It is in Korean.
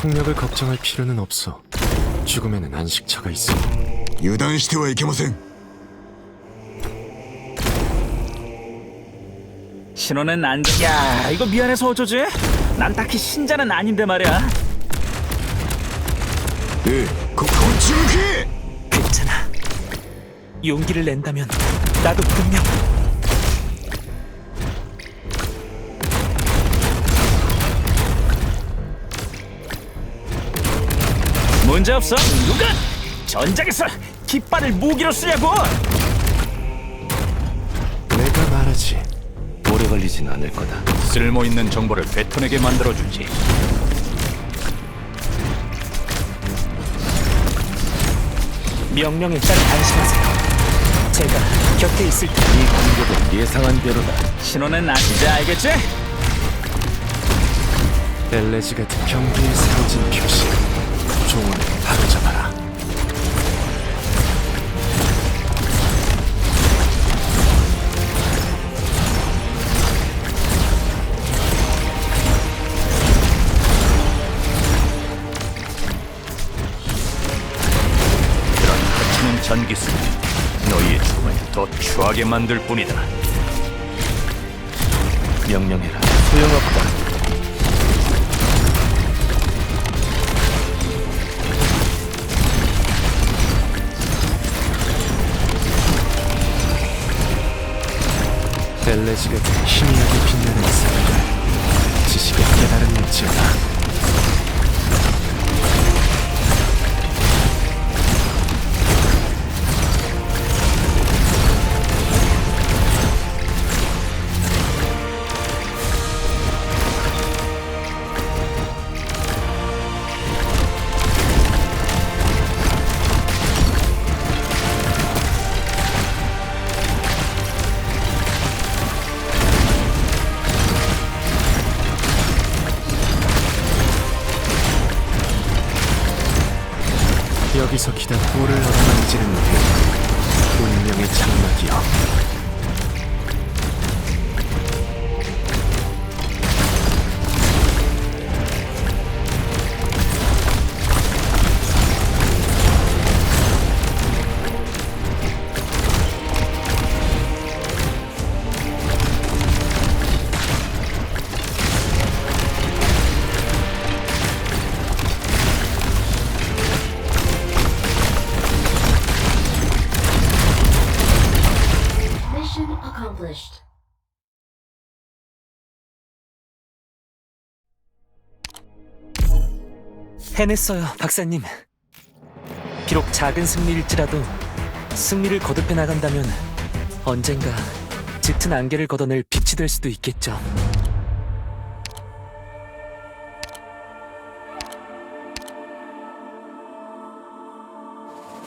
폭력을 걱정할 필요는 없어. 죽음에는 안식처가 있어. 油断してはいけません 신호는 안... 야 이거 미안해서 어쩌지? 난 딱히 신자는 아닌데 말이야 ええここっち向け 괜찮아 용기를 낸다면 나도 분명 문제 없어 누가 전작에서 깃발을 무기로 쓰냐고 내가 말하지. 오래 걸리진 않을 거다. 쓸모 있는 정보를 뱉어내게 만들어 주지. 명령에 따라 안심하세요 제가 곁에 있을 테이 공격은 예상한 대로다. 신호는 안 이제 알겠지? 엘레지 같은 경계에 세워진 표시. 종을 바로잡아라. 그런 하찮은 전기수 너희의 죽음을 더 추하게 만들 뿐이다. 명령해라. 소용없다. 같은 희미하게 빛나는 사람들. 지식을 깨달음일지 기다 돌을 얻어만지는 그 운명의 장막이여. Mission accomplished. 해냈어요, 박사님. 비록 작은 승리일지라도 승리를 거듭해 나간다면 언젠가 짙은 안개를 걷어낼 빛이 될 수도 있겠죠.